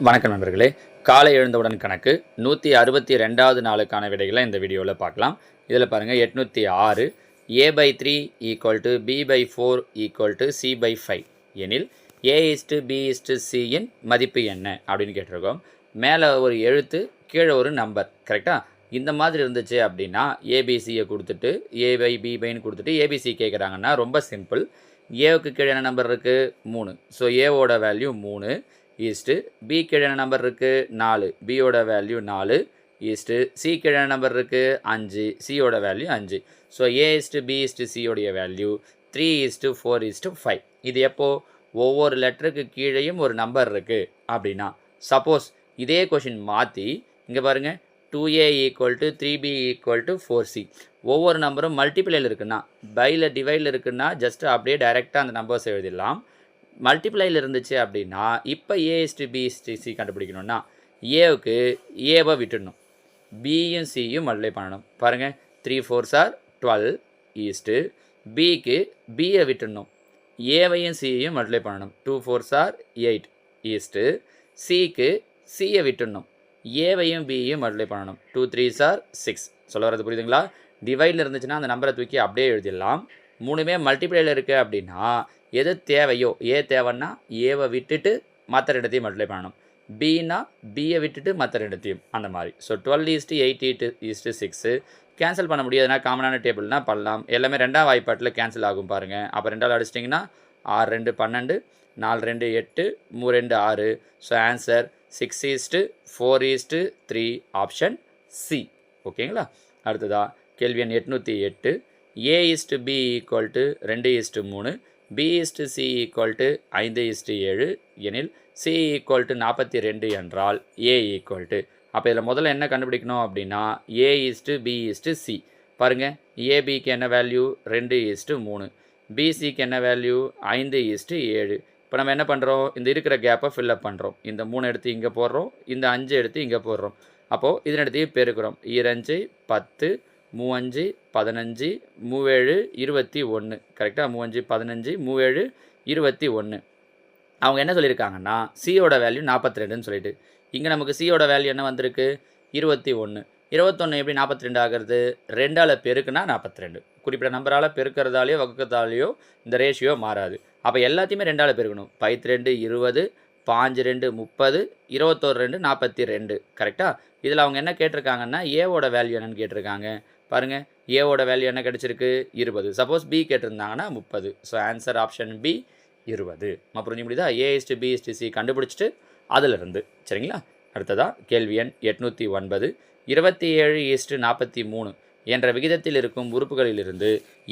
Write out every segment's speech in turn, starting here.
வணக்கம் நண்பர்களே. காலை எழுந்தவுடன் கணக்கு. நூற்றி அறுபத்தி ரெண்டாவது நாளுக்கான விடைகளை இந்த வீடியோவில் பார்க்கலாம். இதில் பாருங்கள் எட்நூற்றி ஆறு. A by three equal to B by four equal to C by five எனில் A is to B is to சியின் மதிப்பு என்ன? அப்படின்னு கேட்டிருக்கோம். மேலே ஒரு எழுத்து கீழே ஒரு நம்பர் கரெக்டாக இந்த மாதிரி இருந்துச்சு அப்படின்னா ஏபிசியை கொடுத்துட்டு ஏ பை பி பைன்னு கொடுத்துட்டு ஏபிசி கேட்குறாங்கன்னா ரொம்ப சிம்பிள் ஏவுக்கு கீழே என்ன நம்பர் இருக்குது மூணு. ஸோ ஏவோட வேல்யூ மூணு. ஈஸ்ட்டு பி கீழே நம்பர் இருக்குது நாலு. பியோட வேல்யூ நாலு. ஈஸ்ட்டு சி கீழே நம்பர் இருக்குது அஞ்சு. சியோட வேல்யூ அஞ்சு. So A is to B is to சியோடைய value three is to four is to five இது எப்போது ஒவ்வொரு லெட்டருக்கு கீழேயும் ஒரு நம்பர் இருக்குது அப்படின்னா. சப்போஸ் இதே கொஷின் மாற்றி இங்கே பாருங்கள் two A equal to three B equal to four C ஒவ்வொரு நம்பரும் மல்டிப்ளையில் இருக்குன்னா பையில் டிவைடில் இருக்குன்னா ஜஸ்ட் அப்படியே டைரெக்டாக அந்த நம்பர்ஸ் எழுதிடலாம். மல்டிப்ளைல இருந்துச்சு அப்படின்னா இப்போ ஏஎஸ்டி பிஎஸ்டி சி கண்டுபிடிக்கணும்னா ஏவுக்கு ஏவை விட்டுடணும். பியும் சியும் மல்டிப்ளை பண்ணணும். பாருங்கள் three four are twelve is to பிக்கு பியை விட்டுடணும். ஏவையும் சியையும் மல்டிப்ளை பண்ணணும். Two four are eight is to சிக்கு சியை விட்டுடணும். ஏவையும் பியையும் மல்டிப்ளை பண்ணணும். டூ த்ரீ சார் சிக்ஸ் சொல்ல வரது புரியுதுங்களா? டிவைடில் இருந்துச்சுன்னா அந்த நம்பரை தூக்கி அப்படியே எழுதிடலாம். மூணுமே மல்டிப்ளைல இருக்குது அப்படின்னா எது தேவையோ ஏ தேவைன்னா ஏவை விட்டுட்டு மற்ற இடத்தையும் மல்டிப்ளை பண்ணணும். பின்னா பியை விட்டுட்டு மற்ற இடத்தையும் அந்த மாதிரி. So twelve is to eight eight is to six cancel பண்ண முடியாதுன்னா காமனான டேபிள்னா பண்ணலாம். எல்லாமே ரெண்டாம் வாய்ப்பாட்டில் கேன்சல் ஆகும் பாருங்கள் அப்போ ரெண்டாவது அடிச்சிட்டிங்கன்னா ஆறு ரெண்டு பன்னெண்டு நாலு ரெண்டு எட்டு மூ ரெண்டு ஆறு. So answer six is to four is to three option C ஓகேங்களா? அடுத்ததா கேள்வி எண் எட்நூற்றி எட்டு. A is to B equal to ரெண்டு ஈஸ்ட்டு மூணு. B is to C equal to ஐந்து இஸ்டு ஏழு எனில் சி ஈக்குவல் டு நாற்பத்தி ரெண்டு என்றால் ஏ ஈக்குவல் டு அப்போ இதில் முதல்ல என்ன கண்டுபிடிக்கணும் அப்படின்னா A is to B is to C பாருங்கள் ஏபிக்கு என்ன வேல்யூ ரெண்டு இஸ்டு மூணு. பிசிக்கு என்ன வேல்யூ ஐந்து இஸ்டு ஏழு. இப்போ நம்ம என்ன பண்ணுறோம் இந்த இருக்கிற கேப்பை ஃபில்லப் பண்ணுறோம் இந்த மூணு எடுத்து இங்கே போடுறோம் இந்த அஞ்சு எடுத்து இங்கே போடுறோம். அப்போது இதனடுத்தையும் பெருக்கிறோம். இரஞ்சு பத்து மூவஞ்சு பதினஞ்சு மூவேழு இருபத்தி ஒன்று கரெக்டாக மூவஞ்சு பதினஞ்சு மூவேழு இருபத்தி ஒன்று அவங்க என்ன சொல்லியிருக்காங்கன்னா சியோட வேல்யூ நாற்பத்தி ரெண்டுன்னு சொல்லிட்டு. இங்கே நமக்கு சியோட வேல்யூ என்ன வந்திருக்கு? இருபத்தி ஒன்று இருபத்தொன்று எப்படி நாற்பத்தி ரெண்டு ஆகிறது? ரெண்டால் பெருக்குனா நாற்பத்தி ரெண்டு குறிப்பிட்ட நம்பரால் பெருக்கிறதாலேயோ வகுக்கிறதாலையோ இந்த ரேஷியோ மாறாது. அப்போ எல்லாத்தையுமே ரெண்டால் பெருக்கணும். பைத்து ரெண்டு இருபது பாஞ்சு ரெண்டு முப்பது இருபத்தோரு ரெண்டு நாற்பத்தி ரெண்டு. கரெக்டாக இதில் அவங்க என்ன கேட்டிருக்காங்கன்னா ஏவோட வேல்யூ என்னன்னு கேட்டிருக்காங்க. பாருங்கள் ஏவோட வேல்யூ என்ன கிடச்சிருக்கு? இருபது. சப்போஸ் பி கேட்டிருந்தாங்கன்னா முப்பது. ஸோ ஆன்சர் ஆப்ஷன் பி இருபது. அப்புறம் புரிஞ்சு முடியுதா? ஏஎஸ்டி பிஎஸ்டிசி சி கண்டுபிடிச்சிட்டு அதிலிருந்து. சரிங்களா? அடுத்ததா கேள்வி எண் எட்நூற்றி ஒன்பது. இருபத்தி ஏழு ஈஸ்ட்டு நாற்பத்தி மூணு. என்ற விகிதத்தில் இருக்கும் உறுப்புகளிலிருந்து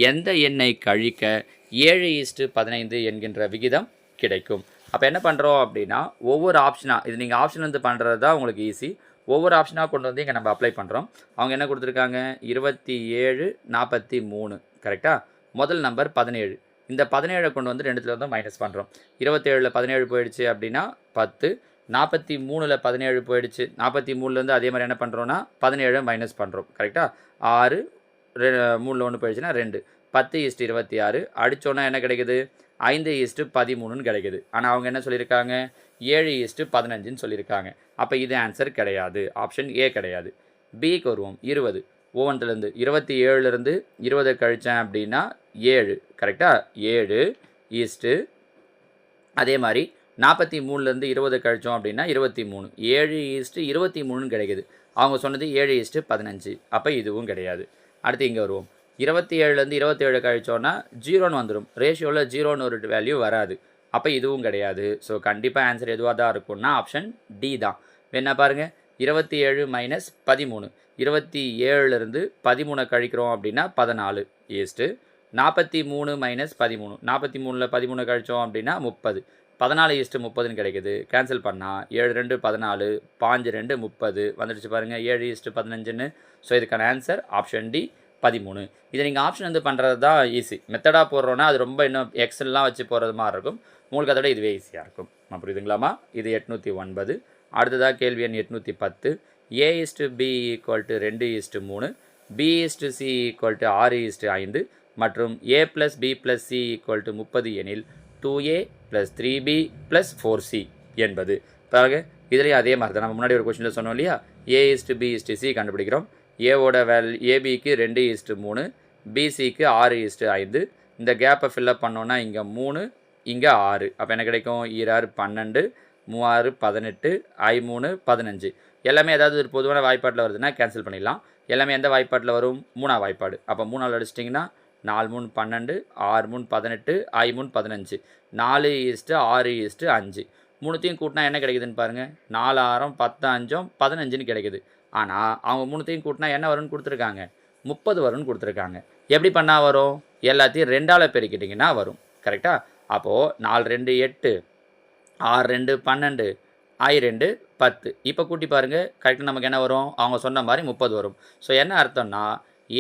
எந்த எண்ணை கழிக்க ஏழு ஈஸ்ட்டு பதினைந்து என்கின்ற விகிதம் கிடைக்கும்? அப்போ என்ன பண்ணுறோம் அப்படின்னா ஒவ்வொரு ஆப்ஷனாக இது நீங்கள் ஆப்ஷன் வந்து பண்ணுறது தான் உங்களுக்கு ஈஸி ஒவ்வொரு ஆப்ஷனாக கொண்டு வந்து இங்கே நம்ம அப்ளை பண்ணுறோம் அவங்க என்ன கொடுத்துருக்காங்க? இருபத்தி ஏழு நாற்பத்தி மூணு. கரெக்டாக முதல் நம்பர் பதினேழு. இந்த பதினேழை கொண்டு வந்து ரெண்டுத்தில் வந்து மைனஸ் பண்ணுறோம் இருபத்தேழில் பதினேழு போயிடுச்சு அப்படின்னா பத்து. நாற்பத்தி மூணில் பதினேழு போயிடுச்சு. நாற்பத்தி மூணுலேருந்து அதே மாதிரி என்ன பண்ணுறோன்னா பதினேழு மைனஸ் பண்ணுறோம் கரெக்டாக ஆறு ரெ மூணில் ஒன்று போயிடுச்சுன்னா ரெண்டு. பத்து இஸ்ட் இருபத்தி ஆறு. அடித்தோன்னா என்ன கிடைக்குது? ஐந்து ஈஸ்ட்டு பதிமூணுன்னு கிடைக்குது. ஆனால் அவங்க என்ன சொல்லியிருக்காங்க? ஏழு ஈஸ்ட்டு பதினஞ்சுன்னு சொல்லியிருக்காங்க. அப்போ இது ஆன்சர் கிடையாது. ஆப்ஷன் ஏ கிடையாது. பிக்கு வருவோம். இருபது. ஒவ்வொன்றுலேருந்து இருபத்தி ஏழுலேருந்து இருபதை கழித்தேன் அப்படின்னா ஏழு. கரெக்டாக ஏழு ஈஸ்ட்டு அதே மாதிரி நாற்பத்தி மூணுலேருந்து இருபது கழிச்சோம் அப்படின்னா இருபத்தி மூணு. ஏழு ஈஸ்ட்டு இருபத்தி மூணுன்னு கிடைக்குது. அவங்க சொன்னது ஏழு ஈஸ்ட்டு பதினஞ்சு. அப்போ இதுவும் கிடையாது. அடுத்து இங்கே வருவோம். இருபத்தி ஏழுலேருந்து இருபத்தேழு கழிச்சோன்னா ஜீரோன்னு வந்துடும் ரேஷியோவில் ஜீரோன்னு ஒரு வேல்யூ வராது. அப்போ இதுவும் கிடையாது. ஸோ கண்டிப்பாக ஆன்சர் எதுவாக தான் இருக்கும்னா ஆப்ஷன் டி தான். என்ன பாருங்கள் இருபத்தி ஏழு மைனஸ் பதிமூணு. இருபத்தி ஏழுலேருந்து பதிமூணை கழிக்கிறோம் அப்படின்னா பதினாலு. ஈஸ்ட்டு நாற்பத்தி மூணு மைனஸ் பதிமூணு. நாற்பத்தி மூணில் பதிமூணு கழிச்சோம் அப்படின்னா முப்பது. பதினாலு ஈஸ்ட்டு முப்பதுன்னு கிடைக்குது. கேன்சல் பண்ணால் ஏழு ரெண்டு பதினாலு பாஞ்சு ரெண்டு முப்பது. வந்துடுச்சு பாருங்கள் ஏழு ஈஸ்ட்டு பதினஞ்சுன்னு. ஸோ இதுக்கான ஆன்சர் ஆப்ஷன் டி பதிமூணு. இதை நீங்கள் ஆப்ஷன் வந்து பண்ணுறது தான் ஈஸி மெத்தடாக போடுறோன்னா அது ரொம்ப இன்னும் எக்ஸல்லாம் வச்சு போகிறது மாதிரி இருக்கும். உங்களுக்கு அதோட இதுவே ஈஸியாக இருக்கும். நான் புரியுதுங்களாமா இது எட்நூற்றி ஒன்பது. அடுத்ததாக கேள்வி எண் எட்நூற்றி பத்து. A is to B equal to ரெண்டு இஸ்டு மூணு. B is to C equal to ஆறு இஸ்டு ஐந்து. மற்றும் A plus B plus C equal to முப்பது எனில் two A plus three B plus four C என்பது. பிறகு இதுலேயும் அதே மாதிரி தான் நம்ம முன்னாடி ஒரு கொஷினில் சொன்னோம் இல்லையா? A is to B is to C கண்டுபிடிக்கிறோம். ஏவோட வேல் ஏபிக்கு ரெண்டு ஈஸ்ட்டு மூணு பிசிக்கு ஆறு ஈஸ்ட்டு ஐந்து. இந்த கேப்பை ஃபில்லப் பண்ணோன்னா இங்கே மூணு இங்கே ஆறு. அப்போ என்ன கிடைக்கும்? ஈராறு பன்னெண்டு மூவாறு பதினெட்டு ஐ மூணு பதினஞ்சு. எல்லாமே ஏதாவது ஒரு பொதுவான வாய்ப்பாட்டில் வருதுன்னா கேன்சல் பண்ணிடலாம். எல்லாமே எந்த வாய்ப்பாட்டில் வரும்? மூணா வாய்ப்பாடு. அப்போ மூணால் அடிச்சிட்டிங்கன்னா நாலு மூணு பன்னெண்டு ஆறு மூணு பதினெட்டு ஐ மூணு பதினஞ்சு. நாலு ஈஸ்ட்டு ஆறு ஈஸ்ட்டு அஞ்சு. மூணுத்தையும் கூட்டினா என்ன கிடைக்குதுன்னு பாருங்கள் நாலு ஆறம் பத்து அஞ்சும் பதினஞ்சுன்னு கிடைக்குது. ஆனால் அவங்க மூணுத்தையும் கூட்டினா என்ன வரும்னு கொடுத்துருக்காங்க? முப்பது வரும்னு கொடுத்துருக்காங்க. எப்படி பண்ணால் வரும்? எல்லாத்தையும் ரெண்டால் பெருக்கிட்டிங்கன்னா வரும். கரெக்டாக அப்போது நாலு ரெண்டு எட்டு ஆறு ரெண்டு பன்னெண்டு ஆய் ரெண்டு பத்து. இப்போ கூட்டி பாருங்கள் கரெக்டாக நமக்கு என்ன வரும்? அவங்க சொன்ன மாதிரி முப்பது வரும். ஸோ என்ன அர்த்தம்னா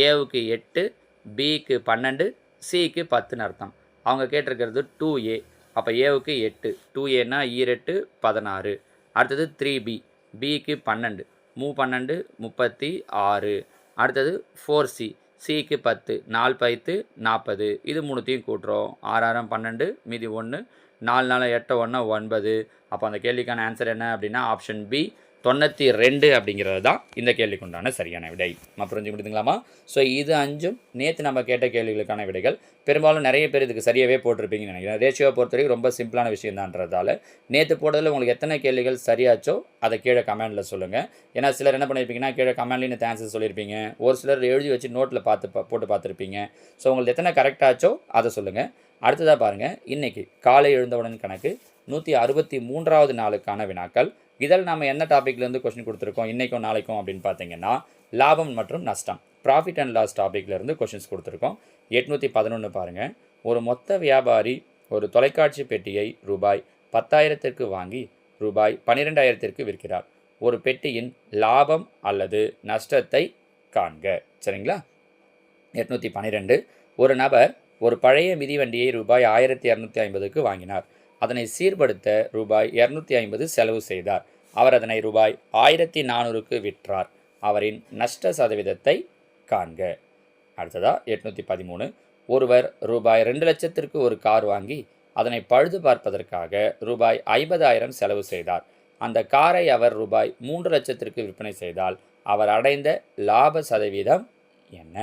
ஏவுக்கு எட்டு பிக்கு பன்னெண்டு சிக்கு பத்துன்னு அர்த்தம். அவங்க கேட்டிருக்கிறது டூ ஏ அப்போ ஏவுக்கு எட்டு. டூ ஏன்னா ஈரெட்டு e பதினாறு. அடுத்தது த்ரீ பி பிக்கு பன்னெண்டு. மூ பன்னெண்டு முப்பத்தி ஆறு. அடுத்தது ஃபோர் சி சிக்கு பத்து நாலு பைத்து நாற்பது. இது மூணுத்தையும் கூட்டுறோம். ஆறாயிரம் பன்னெண்டு மீதி ஒன்று. நாலு நாலு எட்டு ஒன்று ஒன்பது. அப்போ அந்த கேள்விக்கான ஆன்சர் என்ன அப்படின்னா ஆப்ஷன் பி தொண்ணூற்றி ரெண்டு அப்படிங்கிறது தான் இந்த கேள்விக்குண்டான சரியான விடை. நம்ம புரிஞ்சு முடியுதுங்களாமா ஸோ இது அஞ்சும் நேற்று நம்ம கேட்ட கேள்விகளுக்கான விடைகள். பெரும்பாலும் நிறைய பேர் இதுக்கு சரியாகவே போட்டிருப்பீங்கன்னு நினைக்கிறேன். ரேஷியோவை பொறுத்த வரைக்கும் ரொம்ப சிம்பிளான விஷயந்தான்றதால நேற்று போடுறதுல உங்களுக்கு எத்தனை கேள்விகள் சரியாச்சோ அதை கீழே கமெண்டில் சொல்லுங்கள் ஏன்னா சிலர் என்ன பண்ணியிருப்பீங்கன்னா கீழே கமெண்ட்லேயும் இந்த ஆன்சர் சொல்லியிருப்பீங்க. ஒரு சிலர் எழுதி வச்சு நோட்டில் பார்த்து போட்டு பார்த்துருப்பீங்க. ஸோ உங்களுக்கு எத்தனை கரெக்டாச்சோ அதை சொல்லுங்கள் அடுத்ததாக பாருங்கள் இன்றைக்கி காலை எழுந்தவுடன் கணக்கு நூற்றி அறுபத்தி மூன்றாவது நாளுக்கான வினாக்கள். இதில் நம்ம என்ன டாப்பிக்லேருந்து கொஸ்டின் கொடுத்துருக்கோம்? இன்றைக்கும் நாளைக்கும் அப்படின்னு பார்த்தீங்கன்னா லாபம் மற்றும் நஷ்டம். ப்ராஃபிட் அண்ட் லாஸ் டாப்பிக்லேருந்து கொஷின்ஸ் கொடுத்துருக்கோம். எட்நூற்றி பதினொன்று பாருங்கள் ஒரு மொத்த வியாபாரி ஒரு தொலைக்காட்சி பெட்டியை ரூபாய் பத்தாயிரத்திற்கு வாங்கி ரூபாய் பன்னிரெண்டாயிரத்திற்கு விற்கிறார். ஒரு பெட்டியின் லாபம் அல்லது நஷ்டத்தை காண்க. சரிங்களா? எட்நூற்றி பன்னிரெண்டு. ஒரு நபர் ஒரு பழைய மிதிவண்டியை ரூபாய் ஆயிரத்தி இரநூத்தி ஐம்பதுக்கு வாங்கினார். அதனை சீர்படுத்த ரூபாய் இரநூத்தி ஐம்பது செலவு செய்தார். அவர் அதனை ரூபாய் ஆயிரத்தி நானூறுக்கு விற்றார். அவரின் நஷ்ட சதவீதத்தை காண்க. அடுத்ததா எட்நூற்றி பதிமூணு. ஒருவர் ரூபாய் ரெண்டு லட்சத்திற்கு ஒரு கார் வாங்கி அதனை பழுது பார்ப்பதற்காக ரூபாய் ஐம்பதாயிரம் செலவு செய்தார். அந்த காரை அவர் ரூபாய் மூன்று லட்சத்திற்கு விற்பனை செய்தால் அவர் அடைந்த லாப சதவீதம் என்ன?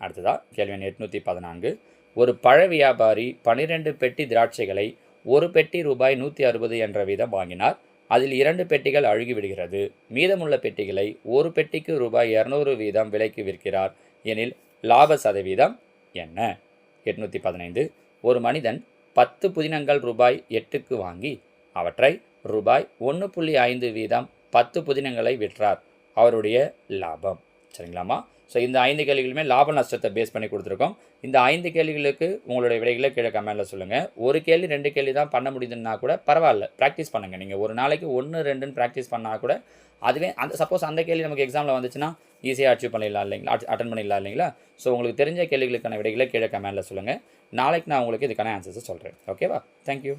அடுத்ததா கேள்வி எண் எட்நூற்றி பதினான்கு. ஒரு பழ வியாபாரி பனிரெண்டு பெட்டி திராட்சைகளை ஒரு பெட்டி ரூபாய் நூற்றி அறுபது என்ற வீதம் வாங்கினார். அதில் இரண்டு பெட்டிகள் அழுகி விடுகிறது மீதமுள்ள பெட்டிகளை ஒரு பெட்டிக்கு ரூபாய் இரநூறு வீதம் விலைக்கு விற்கிறார் எனில் லாப சதவீதம் என்ன? எட்நூற்றி பதினைந்து. ஒரு மனிதன் பத்து புதினங்கள் ரூபாய் எட்டுக்கு வாங்கி அவற்றை ரூபாய் ஒன்று புள்ளி ஐந்து வீதம் பத்து புதினங்களை விற்றார். அவருடைய லாபம். சரிங்களாம்மா? ஸோ இந்த ஐந்து கேள்விகளுமே லாப நஷ்டத்தை பேஸ் பண்ணி கொடுத்துருக்கோம். இந்த ஐந்து கேள்விகளுக்கு உங்களுடைய விடைகளை கீழே கமெண்டில் சொல்லுங்கள் ஒரு கேள்வி ரெண்டு கேள்வி தான் பண்ண முடியுதுன்னா கூட பரவாயில்ல. ப்ராக்டிஸ் பண்ணுங்கள் நீங்கள் ஒரு நாளைக்கு ஒன்று ரெண்டுன்னு ப்ராக்டிஸ் பண்ணால் கூட அதுவே அந்த சப்போஸ் அந்த கேள்வி நமக்கு எக்ஸாமில் வந்துச்சுன்னா ஈஸியாக அச்சீவ் பண்ணிடலாம் இல்லைங்களா? அட்டன் பண்ணிடலாம் இல்லைங்களா? ஸோ உங்களுக்கு தெரிஞ்ச கேள்விகளுக்கான விடைகளை கீழே கமெண்டில் சொல்லுங்கள் நாளைக்கு நான் உங்களுக்கு இதுக்கான ஆன்சர்ஸை சொல்கிறேன் ஓகேவா தேங்க்யூ